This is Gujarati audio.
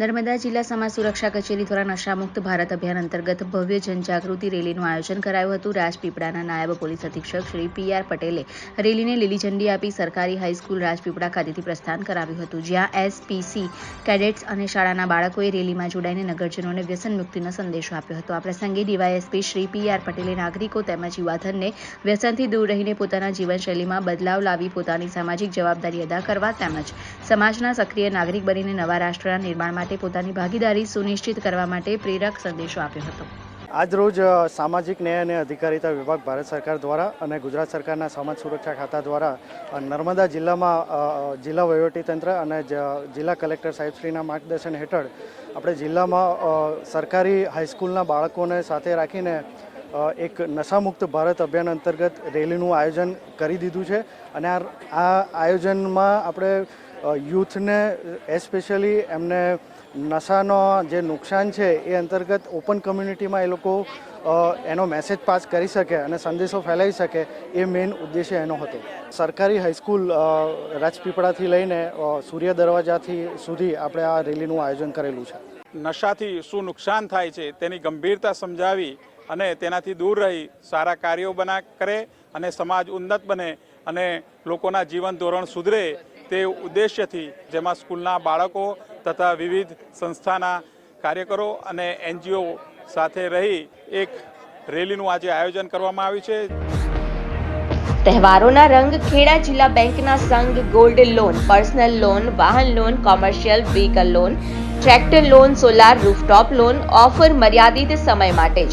નર્મદા જિલ્લા સમાજ સુરક્ષા કચેરી દ્વારા નશામુક્ત ભારત અભિયાન અંતર્ગત ભવ્ય જનજાગૃતિ રેલીનું આયોજન કરાયું હતું. રાજપીપળાના નાયબ પોલીસ અધિક્ષક શ્રી પી આર પટેલે રેલીને લીલી ઝંડી આપી સરકારી હાઈસ્કૂલ રાજપીપળા ખાતેથી પ્રસ્થાન કરાવ્યું હતું, જ્યાં એસપીસી કેડેટ્સ અને શાળાના બાળકોએ રેલીમાં જોડાઈને નગરજનોને વ્યસન મુક્તિનો સંદેશો આપ્યો હતો. આ પ્રસંગે ડીવાયએસપી શ્રી પી આર પટેલે નાગરિકો તેમજ યુવાધનને વ્યસનથી દૂર રહીને પોતાના જીવનશૈલીમાં બદલાવ લાવી પોતાની સામાજિક જવાબદારી અદા કરવા તેમજ સમાજના સક્રિય નાગરિક બનીને નવા રાષ્ટ્રના નિર્માણ માટે પોતાની ભાગીદારી સુનિશ્ચિત કરવા માટે પ્રેરક સંદેશો આપ્યો હતો. આજરોજ સામાજિક ન્યાય અને અધિકારિતા વિભાગ ભારત સરકાર દ્વારા અને ગુજરાત સરકારના સમાજ સુરક્ષા ખાતા દ્વારા નર્મદા જિલ્લામાં જિલ્લા વહીવટીતંત્ર અને જિલ્લા કલેક્ટર સાહેબશ્રીના માર્ગદર્શન હેઠળ આપણે જિલ્લામાં સરકારી હાઈસ્કૂલના બાળકોને સાથે રાખીને એક નશામુક્ત ભારત અભિયાન અંતર્ગત રેલીનું આયોજન કરી દીધું છે. અને આ આ આયોજનમાં આપણે યુથને એસ્પેશિયલી એમને નશાનો જે નુકસાન છે એ અંતર્ગત ઓપન કમ્યુનિટીમાં એ લોકો એનો મેસેજ પાસ કરી શકે અને સંદેશો ફેલાવી શકે એ મેઇન ઉદ્દેશ્ય એનો હતો. સરકારી હાઈસ્કૂલ રાજપીપળાથી લઈને સૂર્ય દરવાજાથી સુધી આપણે આ રેલીનું આયોજન કરેલું છે. નશાથી શું નુકસાન થાય છે તેની ગંભીરતા સમજાવી અને તેનાથી દૂર રહી, સારા કાર્યો બના કરે અને સમાજ ઉન્નત બને અને લોકોના જીવન ધોરણ સુધરે તે ઉદ્દેશ્યથી જેમાં સ્કૂલના બાળકો તથા વિવિધ સંસ્થાના કાર્યકરો અને એનજીઓ સાથે રહી એક રેલીનું આજે આયોજન કરવામાં આવ્યું છે. તહેવારોના રંગ ખેડા જિલ્લા બેંકના સંઘ ગોલ્ડ લોન, પર્સનલ લોન, વાહન loan, commercial vehicle loan, tractor loan, solar rooftop loan, offer મર્યાદિત સમય માટે જ.